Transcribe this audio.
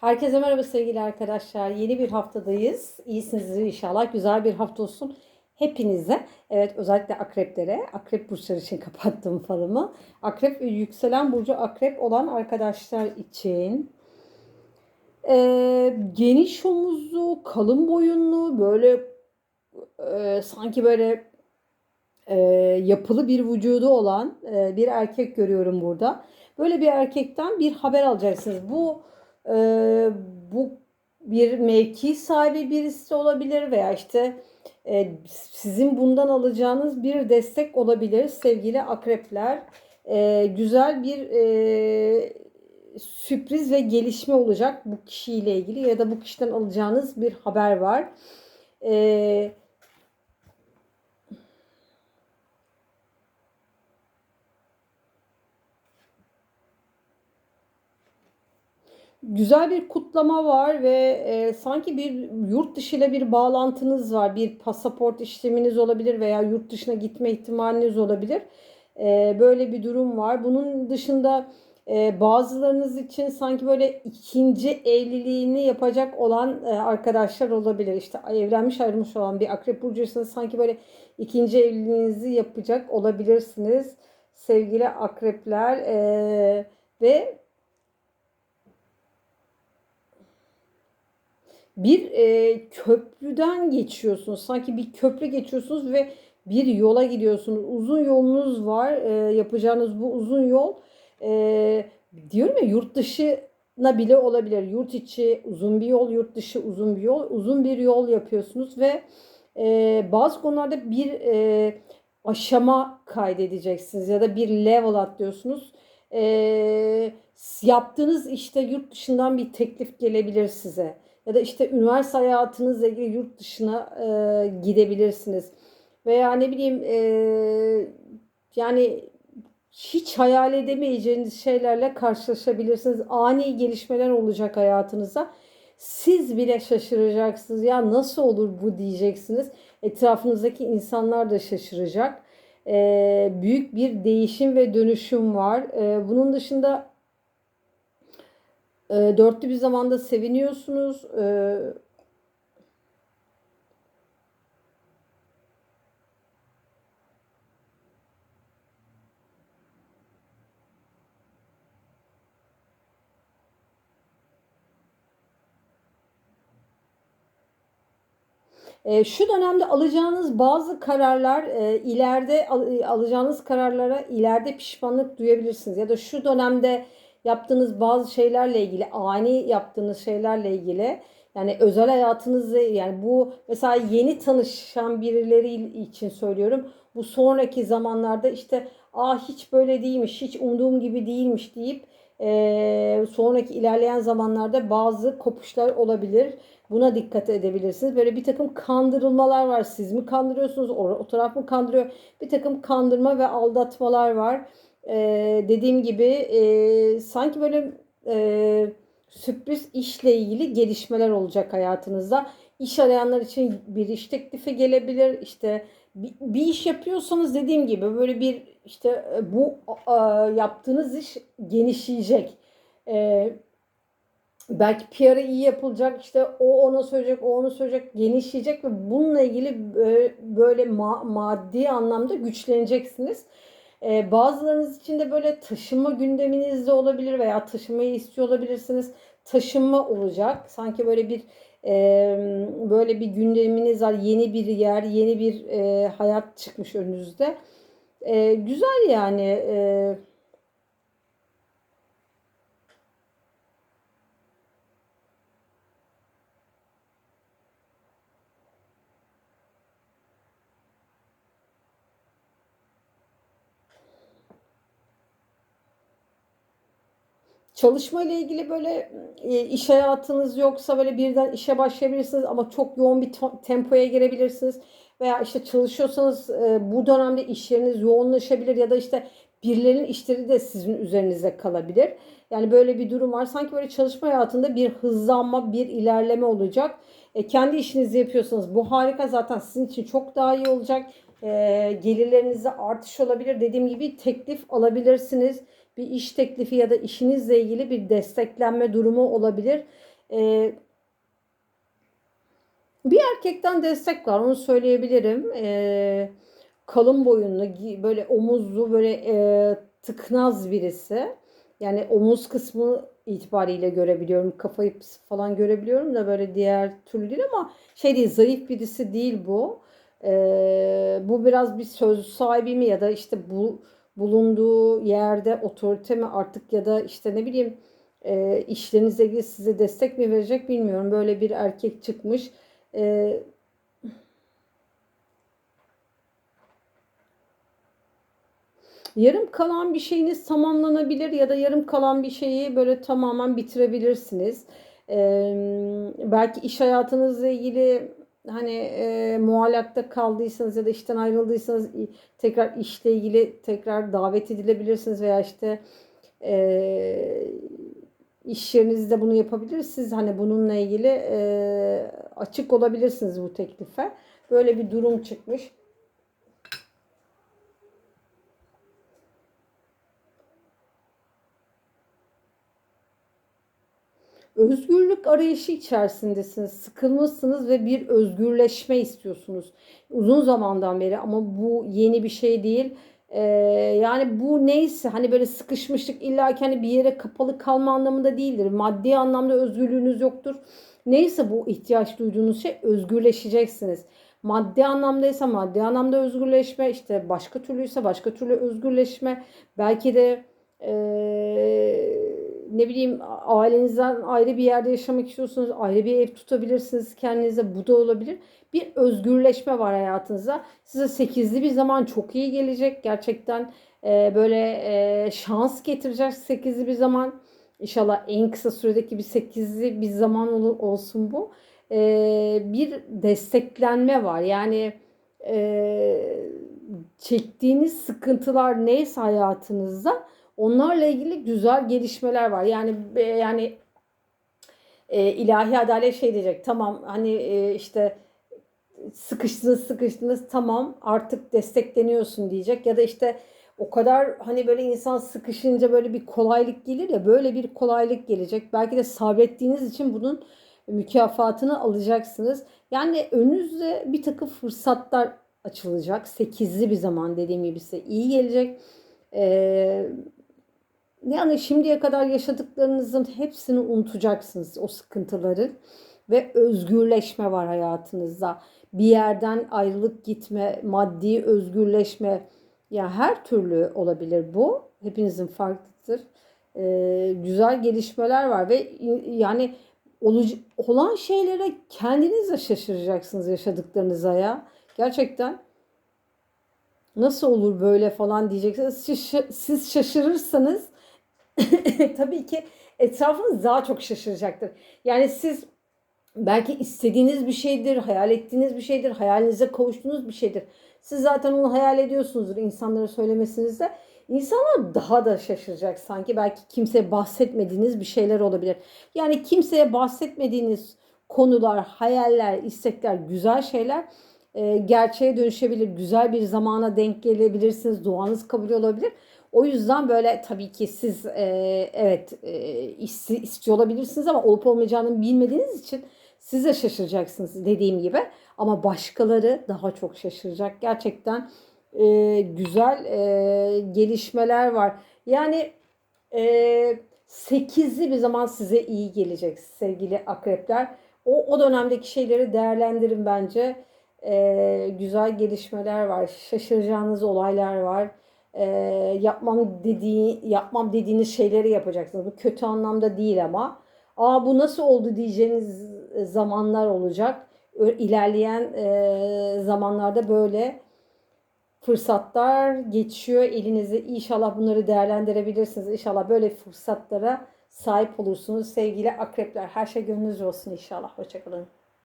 Herkese merhaba sevgili arkadaşlar. Yeni bir haftadayız. İyisinizdir inşallah. Güzel bir hafta olsun hepinize. Evet özellikle akreplere, akrep burçları için kapattım falımı. Akrep ve yükselen burcu akrep olan arkadaşlar için ee, geniş omuzlu, kalın boyunlu, böyle e, sanki böyle e, yapılı bir vücudu olan e, bir erkek görüyorum burada. Böyle bir erkekten bir haber alacaksınız. Bu e, bu bir mevki sahibi birisi olabilir veya işte e, sizin bundan alacağınız bir destek olabilir sevgili akrepler. E, güzel bir e, sürpriz ve gelişme olacak bu kişiyle ilgili ya da bu kişiden alacağınız bir haber var. E, güzel bir kutlama var ve e, sanki bir yurt dışı ile bir bağlantınız var. Bir pasaport işleminiz olabilir veya yurt dışına gitme ihtimaliniz olabilir. E, böyle bir durum var. Bunun dışında e, bazılarınız için sanki böyle ikinci evliliğini yapacak olan e, arkadaşlar olabilir. İşte evlenmiş ayrılmış olan bir akrep burcuysanız sanki böyle ikinci evliliğinizi yapacak olabilirsiniz. Sevgili akrepler e, ve bir e, köprüden geçiyorsunuz. Sanki bir köprü geçiyorsunuz ve bir yola gidiyorsunuz. Uzun yolunuz var. E, yapacağınız bu uzun yol e, diyorum ya yurt dışına bile olabilir. Yurt içi uzun bir yol, yurt dışı uzun bir yol. Uzun bir yol yapıyorsunuz ve e, bazı konularda bir e, aşama kaydedeceksiniz ya da bir level atlıyorsunuz. E, yaptığınız işte yurt dışından bir teklif gelebilir size ya da işte üniversite hayatınızla ilgili yurt dışına e, gidebilirsiniz. Veya ne bileyim e, yani hiç hayal edemeyeceğiniz şeylerle karşılaşabilirsiniz. Ani gelişmeler olacak hayatınızda. Siz bile şaşıracaksınız. Ya nasıl olur bu diyeceksiniz. Etrafınızdaki insanlar da şaşıracak. E, büyük bir değişim ve dönüşüm var. E, bunun dışında e, dörtlü bir zamanda seviniyorsunuz. E, E, şu dönemde alacağınız bazı kararlar e, ileride al, alacağınız kararlara ileride pişmanlık duyabilirsiniz ya da şu dönemde yaptığınız bazı şeylerle ilgili, ani yaptığınız şeylerle ilgili yani özel hayatınızda yani bu mesela yeni tanışan birileri için söylüyorum. Bu sonraki zamanlarda işte aa hiç böyle değilmiş, hiç umduğum gibi değilmiş deyip e, sonraki ilerleyen zamanlarda bazı kopuşlar olabilir. Buna dikkat edebilirsiniz. Böyle bir takım kandırılmalar var. Siz mi kandırıyorsunuz? O, o taraf mı kandırıyor? Bir takım kandırma ve aldatmalar var e, dediğim gibi e, sanki böyle e, sürpriz işle ilgili gelişmeler olacak hayatınızda. İş arayanlar için bir iş teklifi gelebilir. İşte bir, bir iş yapıyorsanız dediğim gibi böyle bir işte bu e, yaptığınız iş genişleyecek. E, belki PR'ı iyi yapılacak işte o ona söyleyecek o onu söyleyecek genişleyecek ve bununla ilgili böyle, böyle ma maddi anlamda güçleneceksiniz. Ee, bazılarınız için de böyle taşınma gündeminizde olabilir veya taşınmayı istiyor olabilirsiniz. Taşınma olacak. Sanki böyle bir e, böyle bir gündeminiz var. Yeni bir yer, yeni bir e, hayat çıkmış önünüzde. E, güzel yani. E, Çalışma ile ilgili böyle e, iş hayatınız yoksa böyle birden işe başlayabilirsiniz ama çok yoğun bir tempoya girebilirsiniz. Veya işte çalışıyorsanız e, bu dönemde iş yeriniz yoğunlaşabilir ya da işte birilerinin işleri de sizin üzerinize kalabilir. Yani böyle bir durum var. Sanki böyle çalışma hayatında bir hızlanma, bir ilerleme olacak. E, kendi işinizi yapıyorsanız bu harika zaten sizin için çok daha iyi olacak. E, gelirlerinizde artış olabilir. Dediğim gibi teklif alabilirsiniz bir iş teklifi ya da işinizle ilgili bir desteklenme durumu olabilir. E, bir erkekten destek var onu söyleyebilirim. E, kalın boyunlu, böyle omuzlu, böyle e, tıknaz birisi. Yani omuz kısmı itibariyle görebiliyorum. Kafayı falan görebiliyorum da böyle diğer türlü değil ama şey değil zayıf birisi değil bu. Ee, bu biraz bir söz sahibi mi ya da işte bu bulunduğu yerde otorite mi artık ya da işte ne bileyim e, işlerinizle ilgili size destek mi verecek bilmiyorum. Böyle bir erkek çıkmış. Ee, Yarım kalan bir şeyiniz tamamlanabilir ya da yarım kalan bir şeyi böyle tamamen bitirebilirsiniz. Ee, belki iş hayatınızla ilgili hani e, muallakta kaldıysanız ya da işten ayrıldıysanız tekrar işle ilgili tekrar davet edilebilirsiniz veya işte e, iş yerinizde bunu yapabilirsiniz. Hani bununla ilgili e, açık olabilirsiniz bu teklife. Böyle bir durum çıkmış. Özgürlük arayışı içerisindesiniz. Sıkılmışsınız ve bir özgürleşme istiyorsunuz. Uzun zamandan beri ama bu yeni bir şey değil. Ee, yani bu neyse hani böyle sıkışmışlık illa ki hani bir yere kapalı kalma anlamında değildir. Maddi anlamda özgürlüğünüz yoktur. Neyse bu ihtiyaç duyduğunuz şey özgürleşeceksiniz. Maddi anlamdaysa maddi anlamda özgürleşme, işte başka türlüyse başka türlü özgürleşme. Belki de eee, ne bileyim ailenizden ayrı bir yerde yaşamak istiyorsunuz. Ayrı bir ev tutabilirsiniz kendinize. Bu da olabilir. Bir özgürleşme var hayatınızda. Size sekizli bir zaman çok iyi gelecek. Gerçekten eee, böyle eee, şans getirecek sekizli bir zaman. İnşallah en kısa süredeki bir sekizli bir zaman ol- olsun bu. Eee, bir desteklenme var. Yani eee, çektiğiniz sıkıntılar neyse hayatınızda onlarla ilgili güzel gelişmeler var. Yani e, yani e, ilahi adalet şey diyecek. Tamam hani e, işte sıkıştınız sıkıştınız tamam artık destekleniyorsun diyecek ya da işte o kadar hani böyle insan sıkışınca böyle bir kolaylık gelir ya böyle bir kolaylık gelecek. Belki de sabrettiğiniz için bunun mükafatını alacaksınız. Yani önünüzde bir takım fırsatlar açılacak. Sekizli bir zaman dediğim gibi size iyi gelecek. Ee, yani şimdiye kadar yaşadıklarınızın hepsini unutacaksınız o sıkıntıların ve özgürleşme var hayatınızda. Bir yerden ayrılıp gitme, maddi özgürleşme ya her türlü olabilir bu. Hepinizin farklıdır. Ee, güzel gelişmeler var ve yani olan şeylere kendiniz de şaşıracaksınız yaşadıklarınıza ya. Gerçekten nasıl olur böyle falan diyeceksiniz. Siz, siz şaşırırsanız tabii ki etrafınız daha çok şaşıracaktır. Yani siz belki istediğiniz bir şeydir, hayal ettiğiniz bir şeydir, hayalinize kavuştuğunuz bir şeydir. Siz zaten onu hayal ediyorsunuzdur insanlara söylemesinizde. İnsanlar daha da şaşıracak sanki. Belki kimseye bahsetmediğiniz bir şeyler olabilir. Yani kimseye bahsetmediğiniz konular, hayaller, istekler, güzel şeyler e, gerçeğe dönüşebilir. Güzel bir zamana denk gelebilirsiniz. Duanız kabul olabilir. O yüzden böyle tabii ki siz e, evet e, is- istiyor olabilirsiniz ama olup olmayacağını bilmediğiniz için siz de şaşıracaksınız dediğim gibi. Ama başkaları daha çok şaşıracak. Gerçekten e, güzel e, gelişmeler var. Yani e, sekizli bir zaman size iyi gelecek sevgili akrepler. O, o dönemdeki şeyleri değerlendirin bence. E, güzel gelişmeler var. Şaşıracağınız olaylar var. E, yapmam dediği yapmam dediğiniz şeyleri yapacaksınız. Bu kötü anlamda değil ama. Aa bu nasıl oldu diyeceğiniz zamanlar olacak. İlerleyen e, zamanlarda böyle fırsatlar geçiyor elinize. İnşallah bunları değerlendirebilirsiniz. İnşallah böyle fırsatlara sahip olursunuz sevgili akrepler. Her şey gönlünüzce olsun inşallah. Hoşçakalın.